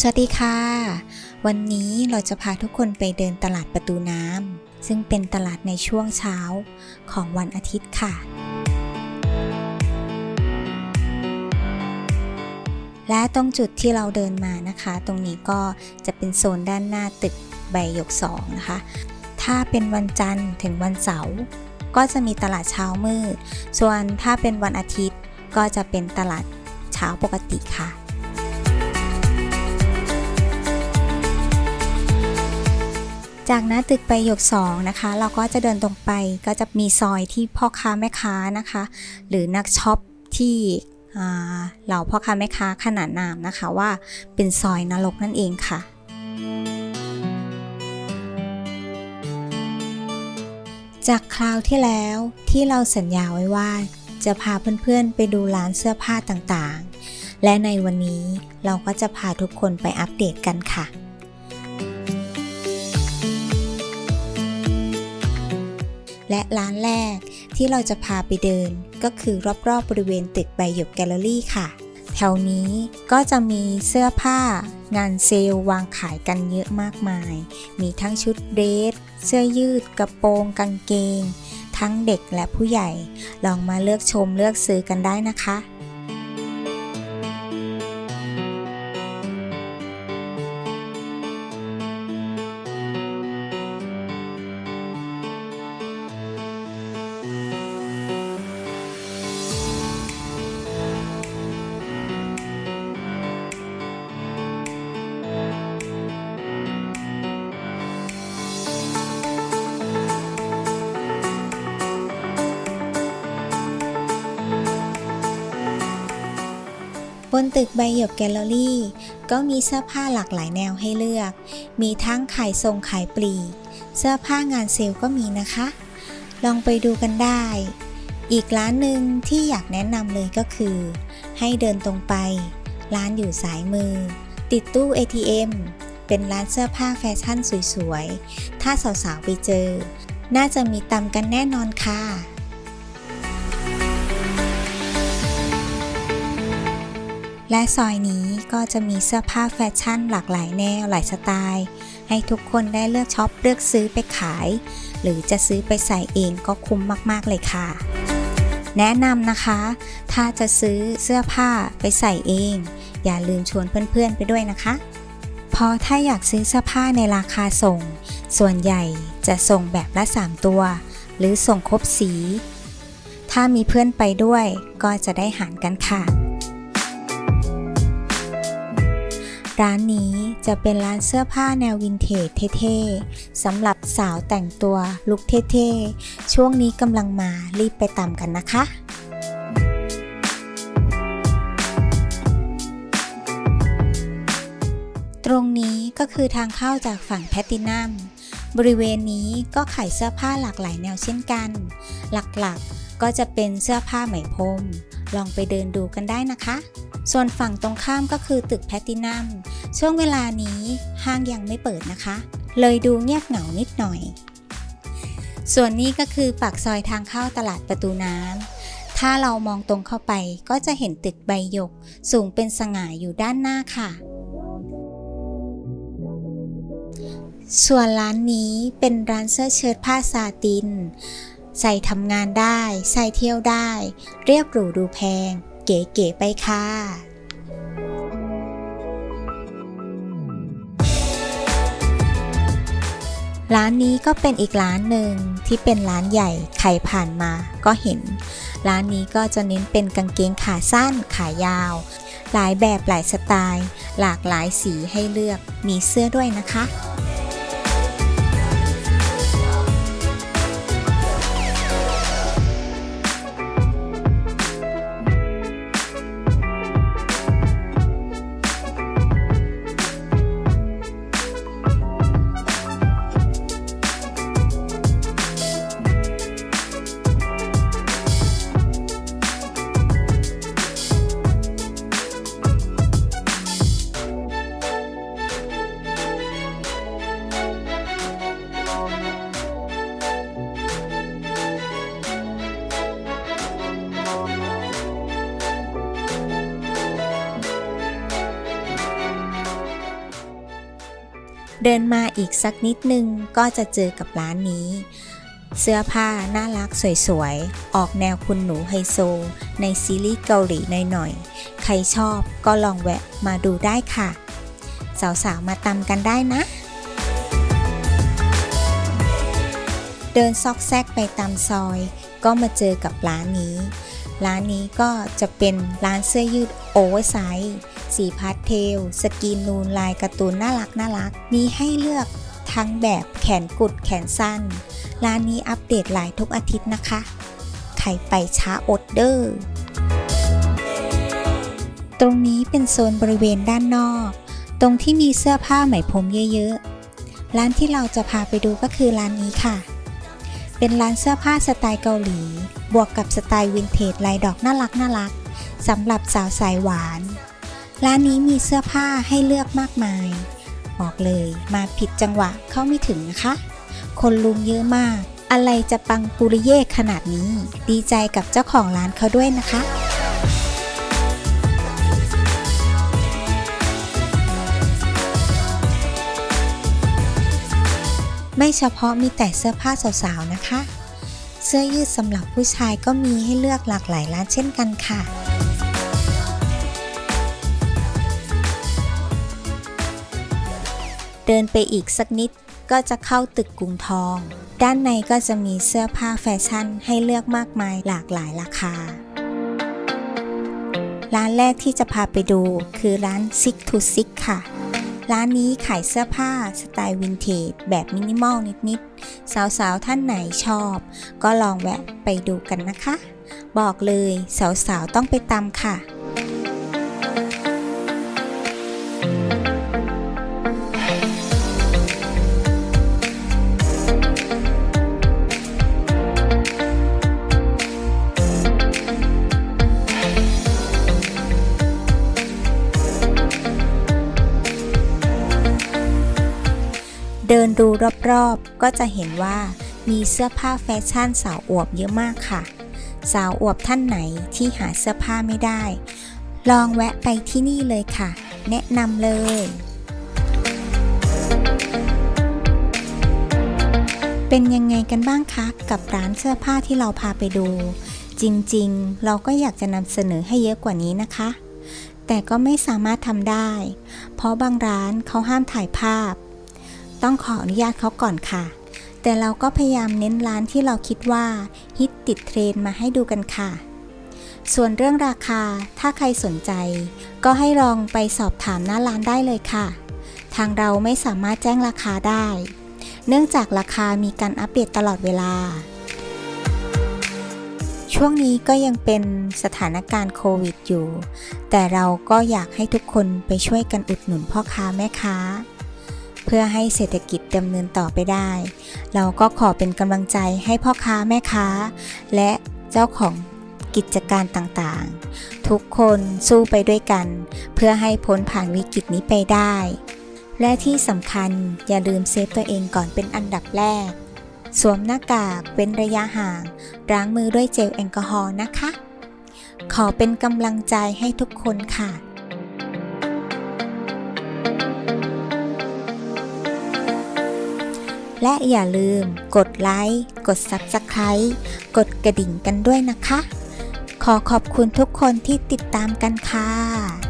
สวัสดีค่ะ วันนี้เราจะพาทุกคนไปเดินตลาดประตูน้ำซึ่งเป็นตลาดในช่วงเช้าของวันอาทิตย์ค่ะ และตรงจุดที่เราเดินมานะคะ ตรงนี้ก็จะเป็นโซนด้านหน้าตึกใบหยกสองนะคะ ถ้าเป็นวันจันทร์ถึงวันเสาร์ก็จะมีตลาดเช้ามืด ส่วนถ้าเป็นวันอาทิตย์ก็จะเป็นตลาดเช้าปกติค่ะ จากหน้าตึกไปหยกสองนะคะ เราก็จะเดินตรงไปก็จะมีซอยที่พ่อค้าแม่ค้านะคะ หรือนักช็อปที่เหล่าพ่อค้าแม่ค้าขนานนามนะคะว่าเป็นซอยนรกนั่นเองค่ะจากคราวที่แล้วที่เราสัญญาไว้ว่าจะพาเพื่อนๆไปดูร้านเสื้อผ้าต่างๆ และในวันนี้เราก็จะพาทุกคนไปอัปเดตกันค่ะ และร้านแรกที่เราจะพาไปเดินก็คือรอบๆบริเวณตึกใบหยกแกลเลอรี่ค่ะ แถวนี้ก็จะมีเสื้อผ้างานเซลล์วางขายกันเยอะมากมาย มีทั้งชุดเดรสเสื้อยืด กระโปรงกางเกง ทั้งเด็กและผู้ใหญ่ ลองมาเลือกชมเลือกซื้อกันได้นะคะ นตึกใบหยกแกลเลอรี่ ก็มีเสื้อผ้าหลากหลายแนวให้เลือก มีทั้งขายทรงขายปลีก เสื้อผ้างานเซลล์ก็มีนะคะ ลองไปดูกันได้ อีกร้านหนึ่งที่อยากแนะนำเลยก็คือ ให้เดินตรงไป ร้านอยู่สายมือ ติดตู้ ATM เป็นร้านเสื้อผ้าแฟชั่นสวยๆ ถ้าสาวๆ ไปเจอ น่าจะมีตำกันแน่นอนค่ะ และซอยนี้ก็จะมีเสื้อผ้าแฟชั่นหลากหลายแนวหลายสไตล์ ให้ทุกคนได้เลือกช็อปเลือกซื้อไปขาย หรือจะซื้อไปใส่เองก็คุ้มมากๆเลยค่ะ แนะนำนะคะ ถ้าจะซื้อเสื้อผ้าไปใส่เอง อย่าลืมชวนเพื่อนๆไปด้วยนะคะพราะถ้าอยากซื้อเสื้อผ้าในราคาส่ง ส่วนใหญ่จะส่งแบบละ 3 ตัว หรือส่งครบสี ถ้ามีเพื่อนไปด้วยก็จะได้หารกันค่ะ ร้านนี้จะเป็นร้านเสื้อผ้าแนววินเทจเท่ๆสำหรับสาวแต่งตัวลุคเท่ๆ ช่วงนี้กำลังมารีบไปตามกันนะคะตรงนี้ก็คือทางเข้าจากฝั่งแพตตินัม บริเวณนี้ก็ขายเสื้อผ้าหลากหลายแนวเช่นกัน หลักๆ ก็จะเป็นเสื้อผ้าไหมพรม ลองไปเดินดูกันได้นะคะ ส่วนฝั่งตรงข้ามก็คือตึกแพตตินัม ช่วงเวลานี้ห้างยังไม่เปิดนะคะ เลยดูเงียบเหงานิดหน่อย ส่วนนี้ก็คือปากซอยทางเข้าตลาดประตูน้ำ ถ้าเรามองตรงเข้าไปก็จะเห็นตึกใบหยก สูงเป็นสง่าอยู่ด้านหน้าค่ะส่วนร้านนี้เป็นร้านเสื้อเชิ้ตผ้าซาติน ใส่ทำงานได้ ใส่เที่ยวได้ เรียบหรูดูแพง เก๋ๆไปค่ะร้านนี้ก็เป็นอีกร้านหนึ่งที่เป็นร้านใหญ่ใครผ่านมาก็เห็น ร้านนี้ก็จะเน้นเป็นกางเกงขาสั้นขายาว หลายแบบหลายสไตล์ หลากหลายสีให้เลือกมีเสื้อด้วยนะคะ เดินมาอีกสักนิดนึงก็จะเจอกับร้านนี้ เสื้อผ้าน่ารักสวยๆ ออกแนวคุณหนูไฮโซ ในซีรีส์เกาหลีหน่อยๆ ใครชอบก็ลองแวะมาดูได้ค่ะ สาวๆ มาตำกันได้นะ เดินซอกแซกไปตามซอย ก็มาเจอกับร้านนี้ ร้านนี้ก็จะเป็นร้านเสื้อยืดโอเวอร์ไซส์สีพาสเทล สกรีนนูนลายการ์ตูนน่ารักน่ารัก มีให้เลือกทั้งแบบแขนกุดแขนสั้น ร้านนี้อัปเดตหลายทุกอาทิตย์นะคะ ใครไปช้าอดเดอร์ ตรงนี้เป็นโซนบริเวณด้านนอก ตรงที่มีเสื้อผ้าไหมพรมเยอะๆ ร้านที่เราจะพาไปดูก็คือร้านนี้ค่ะ เป็นร้านเสื้อผ้าสไตล์เกาหลี บวกกับสไตล์วินเทจลายดอกน่ารักน่ารักสำหรับสาวสายหวาน ร้านนี้มีเสื้อผ้าให้เลือกมากมาย บอกเลยมาผิดจังหวะเข้าไม่ถึงนะคะ คนลุงเยอะมาก อะไรจะปังปุริเย่ขนาดนี้ ดีใจกับเจ้าของร้านเขาด้วยนะคะ ไม่เฉพาะมีแต่เสื้อผ้าสาวๆนะคะ เสื้อยืดสำหรับผู้ชายก็มีให้เลือกหลากหลายร้านเช่นกันค่ะเดินไปอีกสักนิดก็จะเข้าตึกกรุงทอง ด้านในก็จะมีเสื้อผ้าแฟชั่นให้เลือกมากมายหลากหลายราคา ร้านแรกที่จะพาไปดูคือร้าน Six to Six ค่ะ ร้านนี้ขายเสื้อผ้าสไตล์วินเทจแบบมินิมอลนิดๆ สาวๆ ท่านไหนชอบ ก็ลองแวะไปดูกันนะคะ บอกเลยสาวๆ ต้องไปตามค่ะ เดินดูรอบๆ ก็จะเห็นว่ามีเสื้อผ้าแฟชั่นสาวอวบเยอะมากค่ะ สาวอวบท่านไหนที่หาเสื้อผ้าไม่ได้ ลองแวะไปที่นี่เลยค่ะ แนะนำเลยเป็นยังไงกันบ้างคะ กับร้านเสื้อผ้าที่เราพาไปดู จริงๆ เราก็อยากจะนำเสนอให้เยอะกว่านี้นะคะ แต่ก็ไม่สามารถทำได้ เพราะบางร้านเขาห้ามถ่ายภาพ ต้องขออนุญาตเขาก่อนค่ะ แต่เราก็พยายามเน้นร้านที่เราคิดว่าฮิตติดเทรนมาให้ดูกันค่ะส่วนเรื่องราคาถ้าใครสนใจ ก็ให้ลองไปสอบถามหน้าร้านได้เลยค่ะ ทางเราไม่สามารถแจ้งราคาได้ เนื่องจากราคามีการอัปเดตตลอดเวลา ช่วงนี้ก็ยังเป็นสถานการณ์โควิดอยู่ แต่เราก็อยากให้ทุกคนไปช่วยกันอุดหนุนพ่อค้าแม่ค้า เพื่อให้เศรษฐกิจดำเนินต่อไปได้ เราก็ขอเป็นกำลังใจให้พ่อค้าแม่ค้า และเจ้าของกิจการต่างๆ ทุกคนสู้ไปด้วยกัน เพื่อให้พ้นผ่านวิกฤตนี้ไปได้ และที่สำคัญอย่าลืมเซฟตัวเองก่อนเป็นอันดับแรก สวมหน้ากากเว้นระยะห่าง ล้างมือด้วยเจลแอลกอฮอล์นะคะ ขอเป็นกำลังใจให้ทุกคนค่ะ และอย่าลืมกดไลค์ กด Subscribe กดกระดิ่งกันด้วยนะคะ ขอขอบคุณทุกคนที่ติดตามกันค่ะ